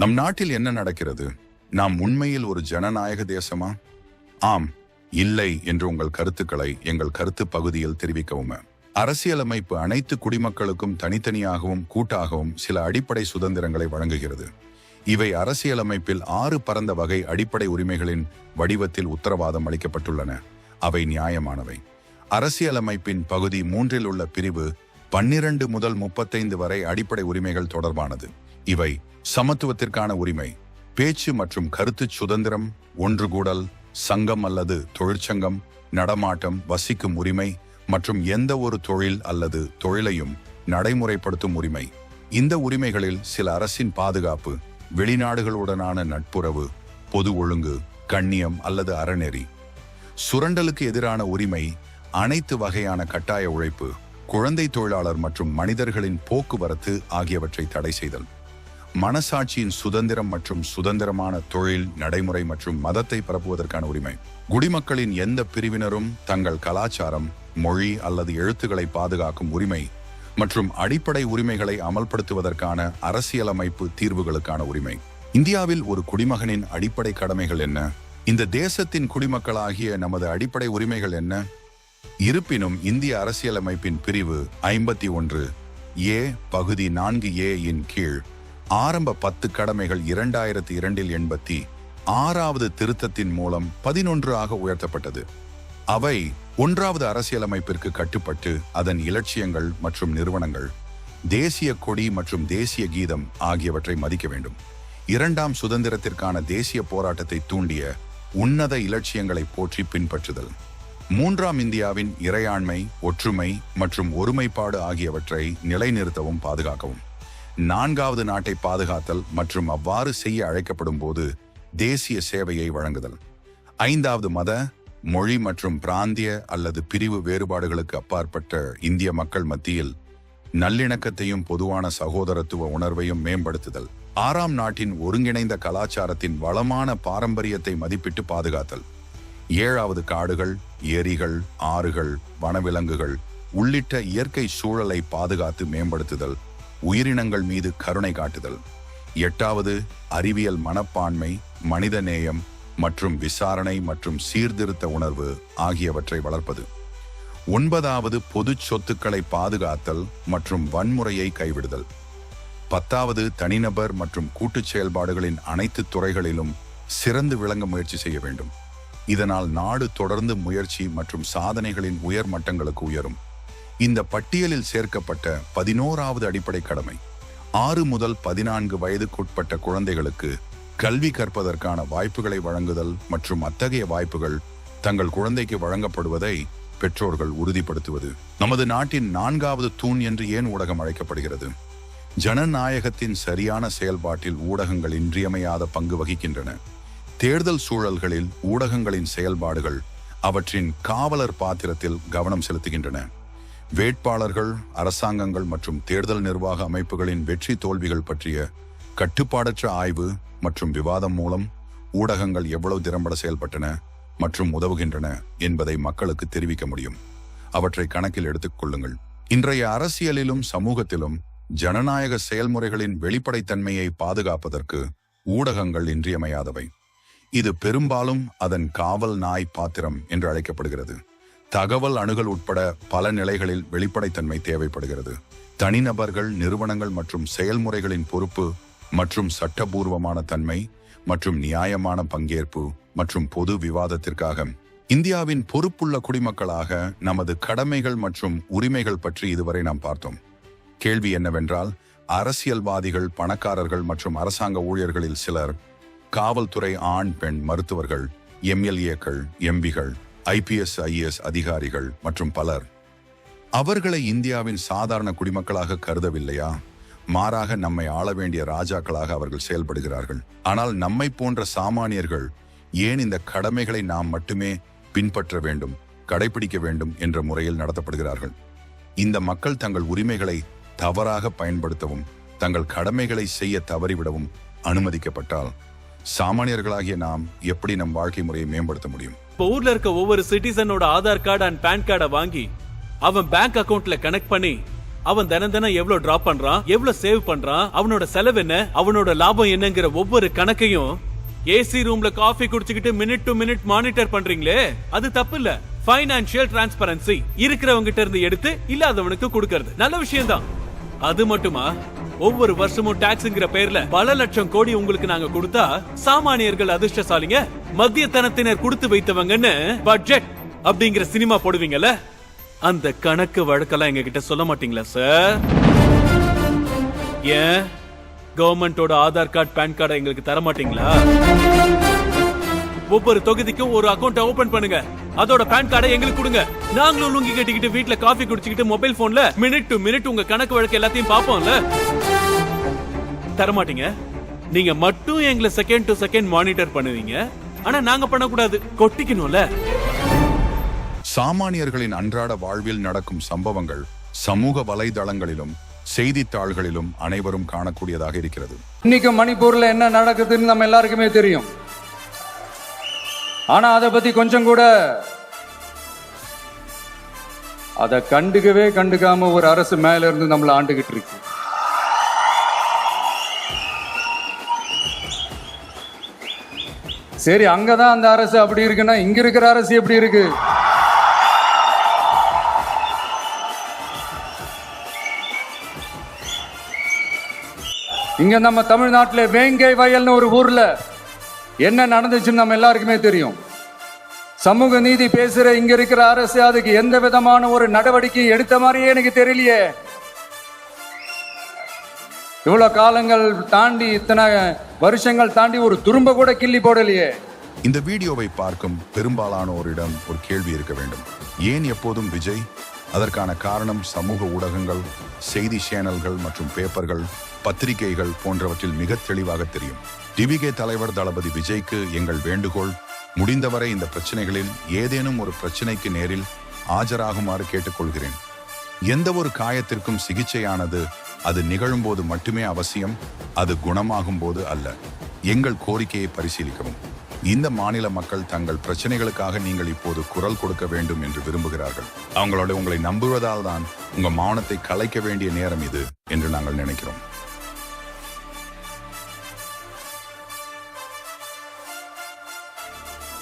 நம் நாட்டில் என்ன நடக்கிறது? நாம் உண்மையில் ஒரு ஜனநாயக தேசமா? ஆம் இல்லை என்று உங்கள் கருத்துக்களை எங்கள் கருத்து பகுதியில் தெரிவிக்கவும். அரசியலமைப்பு அனைத்து குடிமக்களுக்கும் தனித்தனியாகவும் கூட்டாகவும் சில அடிப்படை சுதந்திரங்களை வழங்குகிறது. இவை அரசியலமைப்பில் ஆறு பரந்த வகை அடிப்படை உரிமைகளின் வடிவத்தில் உத்தரவாதம் அளிக்கப்பட்டுள்ளன. அவை நியாயமானவை. அரசியலமைப்பின் பகுதி மூன்றில் உள்ள பிரிவு பன்னிரண்டு முதல் முப்பத்தைந்து வரை அடிப்படை உரிமைகள் தொடர்பானது. இவை சமத்துவத்திற்கான உரிமை பேச்சு மற்றும் கருத்து சுதந்திரம் ஒன்று கூடல் சங்கம் அல்லது தொழிற்சங்கம் நடமாட்டம் வசிக்கும் உரிமை மற்றும் எந்த ஒரு தொழில் அல்லது தொழிலையும் நடைமுறைப்படுத்தும் உரிமை. இந்த உரிமைகளில் சில அரசின் பாதுகாப்பு வெளிநாடுகளுடனான நட்புறவு பொது ஒழுங்கு கண்ணியம் அல்லது அறநெறி. சுரண்டலுக்கு எதிரான உரிமை அனைத்து வகையான கட்டாய உழைப்பு குழந்தை தொழிலாளர் மற்றும் மனிதர்களின் போக்குவரத்து ஆகியவற்றை தடை செய்தல். மனசாட்சியின் சுதந்திரம் மற்றும் சுதந்திரமான தொழில் நடைமுறை மற்றும் மதத்தை பரப்புவதற்கான உரிமை. குடிமக்களின் எந்த பிரிவினரும் தங்கள் கலாச்சாரம் மொழி அல்லது எழுத்துக்களை பாதுகாக்கும் உரிமை மற்றும் அடிப்படை உரிமைகளை அமல்படுத்துவதற்கான அரசியலமைப்பு தீர்வுகளுக்கான உரிமை. இந்தியாவில் ஒரு குடிமகனின் அடிப்படை கடமைகள் என்ன? இந்த தேசத்தின் குடிமக்களாகிய நமது அடிப்படை உரிமைகள் என்ன? இருப்பினும் இந்திய அரசியலமைப்பின் பிரிவு ஐம்பத்தி ஒன்று ஏ பகுதி நான்கு ஏ இன் கீழ் ஆரம்ப பத்து கடமைகள் இரண்டாயிரத்தி இரண்டில் எண்பத்தி ஆறாவது திருத்தத்தின் மூலம் பதினொன்று ஆக உயர்த்தப்பட்டது. அவை ஒன்றாவது அரசியலமைப்பிற்கு கட்டுப்பட்டு அதன் இலட்சியங்கள் மற்றும் நிறுவனங்கள் தேசிய கொடி மற்றும் தேசிய கீதம் ஆகியவற்றை மதிக்க வேண்டும். இரண்டாம் சுதந்திரத்திற்கான தேசிய போராட்டத்தை தூண்டிய உன்னத இலட்சியங்களை போற்றி பின்பற்றுதல். மூன்றாம் இந்தியாவின் இறையாண்மை ஒற்றுமை மற்றும் ஒருமைப்பாடு ஆகியவற்றை நிலைநிறுத்தவும் பாதுகாக்கவும். நான்காவது நாட்டை பாதுகாத்தல் மற்றும் அவ்வாறு செய்ய அழைக்கப்படும் போது தேசிய சேவையை வழங்குதல். ஐந்தாவது மத மொழி மற்றும் பிராந்திய அல்லது பிரிவு வேறுபாடுகளுக்கு அப்பாற்பட்ட இந்திய மக்கள் மத்தியில் நல்லிணக்கத்தையும் பொதுவான சகோதரத்துவ உணர்வையும் மேம்படுத்துதல். ஆறாம் நாட்டின் ஒருங்கிணைந்த கலாச்சாரத்தின் வளமான பாரம்பரியத்தை மதிப்பிட்டு பாதுகாத்தல். ஏழாவது காடுகள் ஏரிகள் ஆறுகள் வனவிலங்குகள் உள்ளிட்ட இயற்கை சூழலை பாதுகாத்து மேம்படுத்துதல் உயிரினங்கள் மீது கருணை காட்டுதல். எட்டாவது அறிவியல் மனப்பான்மை மனித நேயம் மற்றும் விசாரணை மற்றும் சீர்திருத்த உணர்வு ஆகியவற்றை வளர்ப்பது. ஒன்பதாவது பொது சொத்துக்களை பாதுகாத்தல் மற்றும் வன்முறையை கைவிடுதல். பத்தாவது தனிநபர் மற்றும் கூட்டுச் செயல்பாடுகளின் அனைத்து துறைகளிலும் சிறந்து விளங்க முயற்சி செய்ய வேண்டும். இதனால் நாடு தொடர்ந்து முயற்சி மற்றும் சாதனைகளின் உயர் மட்டங்களுக்கு உயரும். இந்த பட்டியலில் சேர்க்கப்பட்ட பதினோராவது அடிப்படை கடமை ஆறு முதல் பதினான்கு வயதுக்குட்பட்ட குழந்தைகளுக்கு கல்வி கற்பதற்கான வாய்ப்புகளை வழங்குதல் மற்றும் அத்தகைய வாய்ப்புகள் தங்கள் குழந்தைக்கு வழங்கப்படுவதை பெற்றோர்கள் உறுதிப்படுத்துவது. நமது நாட்டின் நான்காவது தூண் என்று ஏன் ஊடகம் அழைக்கப்படுகிறது? ஜனநாயகத்தின் சரியான செயல்பாட்டில் ஊடகங்கள் இன்றியமையாத பங்கு வகிக்கின்றன. தேர்தல் சூழல்களில் ஊடகங்களின் செயல்பாடுகள் அவற்றின் காவலர் பாத்திரத்தில் கவனம் செலுத்துகின்றன. வேட்பாளர்கள் அரசாங்கங்கள் மற்றும் தேர்தல் நிர்வாக அமைப்புகளின் வெற்றி தோல்விகள் பற்றிய கட்டுப்பாடற்ற ஆய்வு மற்றும் விவாதம் மூலம் ஊடகங்கள் எவ்வளவு திறம்பட செயல்பட்டன மற்றும் உதவுகின்றன என்பதை மக்களுக்கு தெரிவிக்க முடியும். அவற்றை கணக்கில் எடுத்துக்கொள்ளுங்கள் இன்றைய அரசியலிலும் சமூகத்திலும் ஜனநாயக செயல்முறைகளின் வெளிப்படைத்தன்மையை பாதுகாப்பதற்கு ஊடகங்கள் இன்றியமையாதவை. இது பெரும்பாலும் அதன் காவல் நாய் பாத்திரம் என்று அழைக்கப்படுகிறது. தகவல் அணுகல் உட்பட பல நிலைகளில் வெளிப்படைத்தன்மை தேவைப்படுகிறது. தனிநபர்கள் நிறுவனங்கள் மற்றும் செயல்முறைகளின் பொறுப்பு மற்றும் சட்டபூர்வமான தன்மை மற்றும் நியாயமான பங்கேற்பு மற்றும் பொது விவாதத்திற்காக. இந்தியாவின் பொறுப்புள்ள குடிமக்களாக நமது கடமைகள் மற்றும் உரிமைகள் பற்றி இதுவரை நாம் பார்த்தோம். கேள்வி என்னவென்றால் அரசியல்வாதிகள் பணக்காரர்கள் மற்றும் அரசாங்க ஊழியர்களில் சிலர் காவல்துறை ஆண் பெண் மருத்துவர்கள் எம்எல்ஏக்கள் எம்பிகள் ஐபிஎஸ் ஐஏஎஸ் அதிகாரிகள் மற்றும் பலர். அவர்களை இந்தியாவின் சாதாரண குடிமக்களாக கருதவில்லையா? மாறாக நம்மை ஆள வேண்டிய ராஜாக்களாக அவர்கள் செயல்படுகிறார்கள். ஆனால் நம்மை போன்ற சாமானியர்கள் ஏன் இந்த கடமைகளை நாம் மட்டுமே பின்பற்ற வேண்டும் கடைபிடிக்க வேண்டும் என்ற முறையில் நடத்தப்படுகிறார்கள்? இந்த மக்கள் தங்கள் உரிமைகளை தவறாக பயன்படுத்தவும் தங்கள் கடமைகளை செய்ய தவறிவிடவும் அனுமதிக்கப்பட்டால் சாமானியர்களாகிய நாம் எப்படி நம் வாழ்க்கை முறையை மேம்படுத்த முடியும்? இப்போ ஊர்ல இருக்க ஒவ்வொரு சிட்டிசனோட ஆதார் கார்டு அண்ட் பேன் கார்டை வாங்கி அவன் பேங்க் அக்கவுண்ட்ல கனெக்ட் பண்ணி அவன் தினம் தினம் எவ்வளவு டிரா பண்றான் எவ்வளவு சேவ் பண்றான் அவனோட செலவு என்ன அவனோட லாபம் என்னங்கிற ஒவ்வொரு கணக்கையும் ஏசி ரூம்ல காஃபி குடிச்சுக்கிட்டு மினிட் டு மினிட் மானிட்டர் பண்றீங்களே அது தப்பு இல்ல. ஃபைனான்சியல் டிரான்ஸ்பரன்சி இருக்கிறவங்க கிட்ட இருந்து எடுத்து இல்லாதவனுக்கு கொடுக்கறது. நல்ல விஷயம் தான் அது மட்டுமா? ஒவ்வொரு வருஷமும் டாக்ஸ்ங்கிற பேர்ல பல லட்சம் கோடி உங்களுக்கு நாங்க கொடுத்தா சாமானியர்கள் அதிர்ஷ்டசாலிங்க. மத்தியத்தனத்தினர் கொடுத்து வைத்தவங்கன்னு பட்ஜெட் அப்படிங்கிற சினிமா போடுவீங்கல்ல? அந்த கணக்கு வழக்கெல்லாம் எங்க கிட்ட சொல்ல மாட்டீங்களா சார் ஏன்? கவர்மெண்டோட ஆதார் கார்டு பேன் கார்டை எங்களுக்கு தர மாட்டீங்களா? ஒவ்வொரு தொகுதிக்கும் ஒரு அக்கௌண்ட் ஓபன் பண்ணுங்க. அதோட பேன் கார்டை எங்களுக்கு கொடுங்க. நாங்களும் லுங்கி கட்டிக்கிட்டு வீட்டுல காஃபி குடிச்சுக்கிட்டு மொபைல் போன்ல மினிட் டு மினிட் உங்க கணக்கு வழக்கு எல்லாத்தையும் பார்ப்போம்ல. தர மாட்டீங்க நீங்க மட்டும் எங்களை செகண்ட் டு செகண்ட் மானிட்டர் பண்ணுவீங்க. ஆனா நாங்க பண்ணக்கூடாது. கொட்டிக்கணும்ல. சாமானியர்களின் அன்றாட வாழ்வில் நடக்கும் சம்பவங்கள் சமூக வலைதளங்களிலும் செய்தித்தாள்களிலும் அனைவரும் காணக்கூடியதாக இருக்கிறது. இன்னைக்கு மணிப்பூர்ல என்ன நடக்குதுன்னு நம்ம எல்லாருக்குமே தெரியும். ஆனா அதை பத்தி கொஞ்சம் கூட அதை கண்டுக்கவே கண்டுக்காம ஒரு அரசு மேல இருந்து நம்மள ஆண்டுகிட்டு இருக்கு. சரி அங்கதான் அந்த அரசு அப்படி இருக்குன்னா இங்க இருக்கிற அரசு எப்படி இருக்கு? இங்க நம்ம தமிழ்நாட்டில் வேங்கை வயல்னு ஒரு ஊர்ல என்ன நடந்துச்சுன்னு நம்ம எல்லாருக்குமே தெரியும். சமூக நீதி பேசுற இங்க இருக்கிற அரசு அதுக்கு எந்த விதமான ஒரு நடவடிக்கை எடுத்த மாதிரியே எனக்கு தெரியலையே. இவ்வளவு காலங்கள் தாண்டி இத்தனை வருஷங்கள் தாண்டி ஒரு துரும்ப கூட கிள்ளி போடலையே. இந்த வீடியோவை பார்க்கும் பெரும்பாலானோரிடம் ஒரு கேள்வி இருக்க வேண்டும். ஏன் எப்போதும் விஜய்? அதற்கான காரணம் சமூக ஊடகங்கள் செய்தி சேனல்கள் மற்றும் பேப்பர்கள் பத்திரிகைகள் போன்றவற்றில் மிக தெளிவாக தெரியும். டிவிகே தலைவர் தளபதி விஜய்க்கு எங்கள் வேண்டுகோள் முடிந்தவரை இந்த பிரச்சனைகளில் ஏதேனும் ஒரு பிரச்சனைக்கு நேரில் ஆஜராகுமாறு கேட்டுக்கொள்கிறேன். எந்த ஒரு காயத்திற்கும் சிகிச்சையானது அது நிகழும்போது மட்டுமே அவசியம் அது குணமாகும் போது அல்ல. எங்கள் கோரிக்கையை பரிசீலிக்கவும். இந்த மாநில மக்கள் தங்கள் பிரச்சனைகளுக்காக நீங்கள் இப்போது குரல் கொடுக்க வேண்டும் என்று விரும்புகிறார்கள். அவங்களோட உங்களை நம்புவதால் தான் உங்க மௌனத்தை கலைக்க வேண்டிய நேரம் இது என்று நாங்கள் நினைக்கிறோம்.